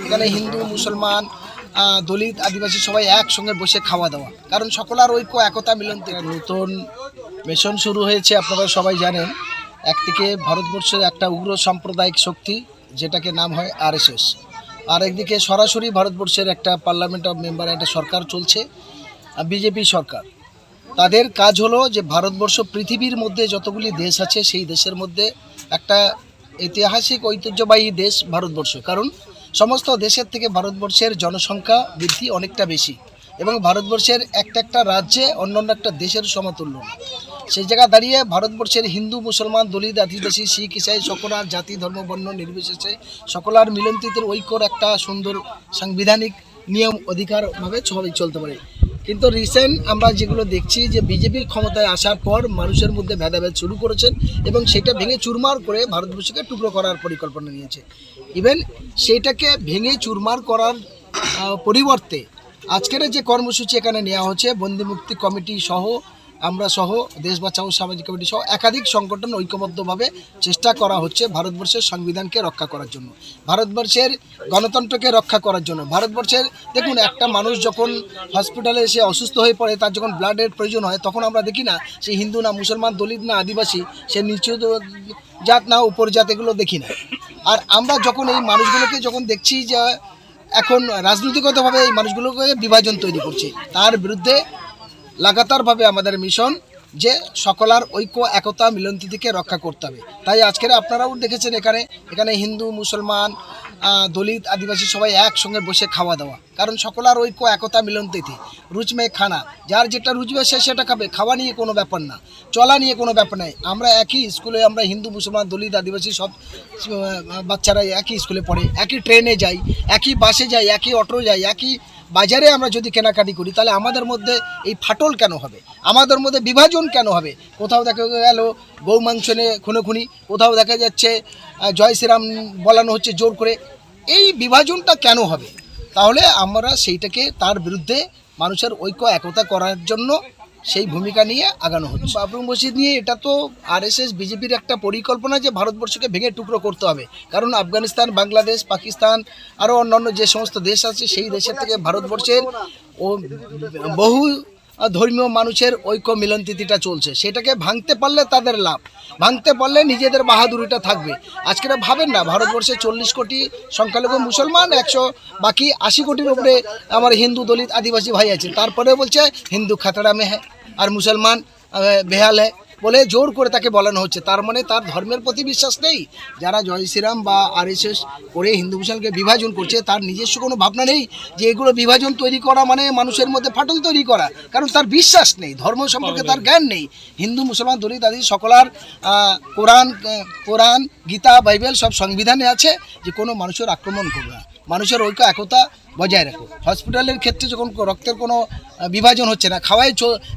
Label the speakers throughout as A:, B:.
A: এখানে হিন্দু, মুসলমান দলিত, আদিবাসী সবাই একসঙ্গে বসে খাওয়া দাওয়া। কারণ সকলার ঐক্য, একতা মিলন নতুন মিশন শুরু হয়েছে, আপনারা সবাই জানেন। একদিকে ভারতবর্ষের একটা উগ্র সাম্প্রদায়িক শক্তি, যেটাকে নাম হয় আরএসএস আর একদিকে সরাসরি ভারতবর্ষের একটা পার্লামেন্ট অফ মেম্বার একটা সরকার চলছে বিজেপি সরকার। তাদের কাজ হলো যে ভারতবর্ষ পৃথিবীর মধ্যে যতগুলি দেশ আছে, সেই দেশের মধ্যে একটা ঐতিহাসিক, ঐতিহ্যবাহী দেশ ভারতবর্ষ। কারণ সমস্ত দেশের থেকে ভারতবর্ষের জনসংখ্যা বৃদ্ধি অনেকটা বেশি এবং ভারতবর্ষের একটা একটা রাজ্যে অন্য একটা দেশের সমতুল্য। সেই জায়গা দাঁড়িয়ে ভারতবর্ষের হিন্দু, মুসলমান, দলিত, আদিবাসী, শিখ, ইসাই সকলার জাতি, ধর্ম, বর্ণ নির্বিশেষে সকলার মিলন্তিতের ঐক্যর একটা সুন্দর সাংবিধানিক নিয়ম অধিকারভাবে সবাই চলতে পারে। কিন্তু রিসেন্ট আমরা যেগুলো দেখছি যে বিজেপির ক্ষমতায় আসার পর মানুষের মধ্যে ভেদাভেদ শুরু করেছেন এবং সেটা ভেঙে চুরমার করে ভারতবর্ষকে টুকরো করার পরিকল্পনা নিয়েছে। ইভেন সেইটাকে ভেঙে চুরমার করার পরিবর্তে আজকের যে কর্মসূচি এখানে নেওয়া হচ্ছে, বন্দিমুক্তি কমিটি সহ আমরা সহ দেশ বাঁচাও, সামাজিক কমিটি সহ একাধিক সংগঠন ঐক্যবদ্ধভাবে চেষ্টা করা হচ্ছে ভারতবর্ষের সংবিধানকে রক্ষা করার জন্য। ভারতবর্ষের গণতন্ত্রকে রক্ষা করার জন্য। ভারতবর্ষের, দেখুন, একটা মানুষ যখন হসপিটালে এসে অসুস্থ হয়ে পড়ে, তার যখন ব্লাডের প্রয়োজন হয়, তখন আমরা দেখি না, সে হিন্দু না মুসলমান, দলিত না আদিবাসী, সে নিচু জাত না উপর জাত এগুলো দেখি না। আর আমরা যখন এই মানুষগুলোকে যখন দেখছি যে এখন রাজনৈতিকগতভাবে এই মানুষগুলোকে বিভাজন তৈরি করছে, তার বিরুদ্ধে লাগাতারভাবে আমাদের মিশন যে সকলার ঐক্য, একতা মিলনতিকে রক্ষা করতে হবে। তাই আজকের আপনারাও দেখেছেন এখানে এখানে হিন্দু, মুসলমান দলিত, আদিবাসী সবাই একসঙ্গে বসে খাওয়া দাওয়া। কারণ সকলার ঐক্য, একতা, মিলনতিথি রুচমে খানা। যার যেটা রুচবে সে সেটা খাবে, খাওয়া নিয়ে কোনো ব্যাপার না, চলা নিয়ে কোনো ব্যাপার নাই। আমরা একই স্কুলে আমরা হিন্দু, মুসলমান, দলিত, আদিবাসী সব বাচ্চারা একই স্কুলে পড়ে, একই ট্রেনে যাই, একই বাসে যাই, একই অটো যাই, একই বাজারে আমরা যদি কেনাকাটি করি, তাহলে আমাদের মধ্যে এই ফাটল কেন হবে? আমাদের মধ্যে বিভাজন কেন হবে? কোথাও দেখা গেল গৌ মাংস নিয়ে খুনোখুনি, কোথাও দেখা যাচ্ছে জয় শ্রীরাম বলানো হচ্ছে জোর করে। এই বিভাজনটা কেন হবে? তাহলে আমরা সেইটাকে তার বিরুদ্ধে মানুষের ঐক্য, একতা করার জন্য সেই ভূমিকা নিয়ে আগানো হচ্ছে। বাবরি মসজিদ নিয়ে এটা তো আরএসএস, বিজেপির একটা পরিকল্পনা যে ভারতবর্ষকে ভেঙে টুকরো করতে হবে। কারণ আফগানিস্তান, বাংলাদেশ, পাকিস্তান, আরও অন্যান্য যে সমস্ত দেশ আছে, সেই দেশের থেকে ভারতবর্ষের ও বহু ধর্মীয় মানুষের ঐক্য মিলনতিথিটা চলছে। সেটাকে ভাঙতে পারলে তাদের লাভ। ভাঙতে পারলে নিজেদের বাহাদুরিটা থাকবে। আজকেরা ভাবেন না, ভারতবর্ষে চল্লিশ কোটি সংখ্যালঘু মুসলমান, একশো বাকি আশি কোটির উপরে আমার হিন্দু দলিত আদিবাসী ভাই আছে। তারপরে বলছে, হিন্দু খাতড়া মে হ্যাঁ আর মুসলমান বেহাল হ্যাঁ বলে জোর করে তাকে বলানো হচ্ছে। তার মানে তার ধর্মের প্রতি বিশ্বাস নেই। যারা জয় শ্রীরাম বা আরএসএস করে হিন্দু মুসলমানকে বিভাজন করছে, তার নিজস্ব কোনো ভাবনা নেই যে এগুলো বিভাজন তৈরি করা মানে মানুষের মধ্যে ফাটল তৈরি করা। কারণ তার বিশ্বাস নেই, ধর্ম সম্পর্কে তার জ্ঞান নেই। হিন্দু, মুসলমান, দলিত আদি সকলার কোরআন কোরআন, গীতা, বাইবেল সব সংবিধানে আছে যে কোনো মানুষের আক্রমণ করবে না। মানুষের ঐক্য একতা বজায় রাখো। হসপিটালের ক্ষেত্রে যখন রক্তের কোনো বিভাজন হচ্ছে না খাওয়ায়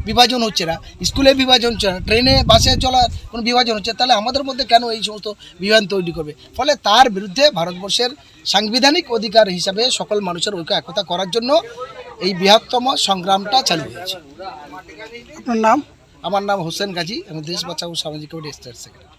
A: বিভাজন হচ্ছে না স্কুলে বিভাজন হচ্ছে না ট্রেনে বাসে চলার কোনো বিভাজন হচ্ছে তাহলে আমাদের মধ্যে কেন এই সমস্ত বিভাজন তৈরি করবে? ফলে তার বিরুদ্ধে ভারতবর্ষের সাংবিধানিক অধিকার হিসাবে সকল মানুষের ঐক্য একতা করার জন্য এই বৃহত্তম সংগ্রামটা চালু হয়েছে।
B: আপনার নাম?
A: আমার নাম হোসেন গাজী আমি দেশ বাঁচাও সামাজিক কমিটি স্টেট সেক্রেটারি।